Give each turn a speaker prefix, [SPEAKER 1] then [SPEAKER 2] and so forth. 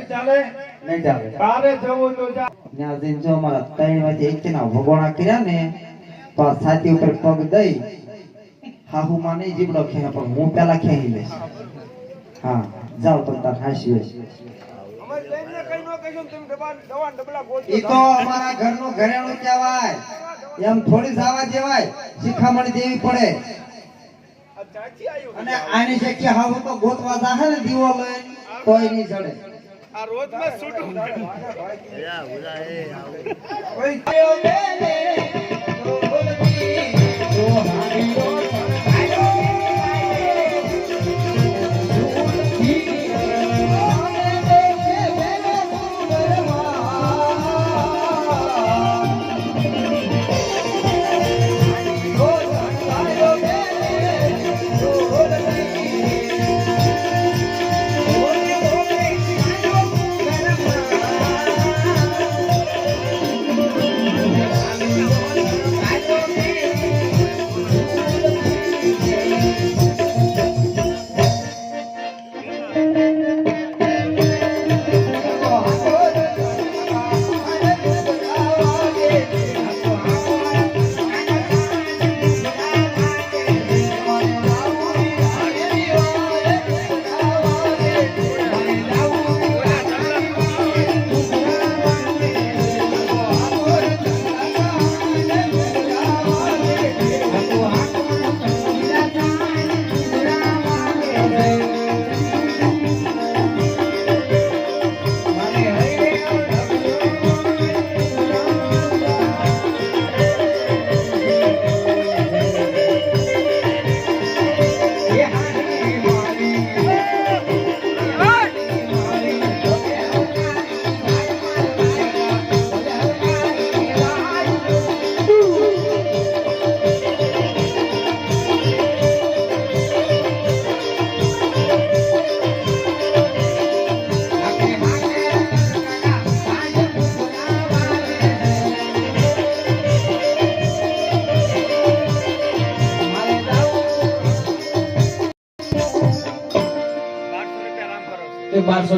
[SPEAKER 1] નહીં ચાલે?
[SPEAKER 2] નહીં ચાલે.
[SPEAKER 1] બારે જવું તો જા.
[SPEAKER 2] ત્યાં જઈને જો અમારા ત્રણ વાગે એક ના કર્યા ને તો છાતી ઉપર પગ દઈ હાહુ માં નહીં જીબડો ખેંચે પણ હું પેલા ખેંચી લઈશ. હા જાઓ તમે તાર હાંસી હોય.
[SPEAKER 1] અમારી બેનને કઈ ન કહીશું ને તમે ડબ્બા દવા ડબલા ગોતજો
[SPEAKER 2] ઈ તો અમારા ઘરનું ઘરેણું કહેવાય. એમ થોડી સાવા જેવાય શિખામણ દેવી પડે. અને આની જગ્યા હાહુ તો ગોતવા જાહે ને દીવો લઈને તોય નહીં ચડે
[SPEAKER 1] આ રોજમાં છૂટું બારસો
[SPEAKER 3] comparso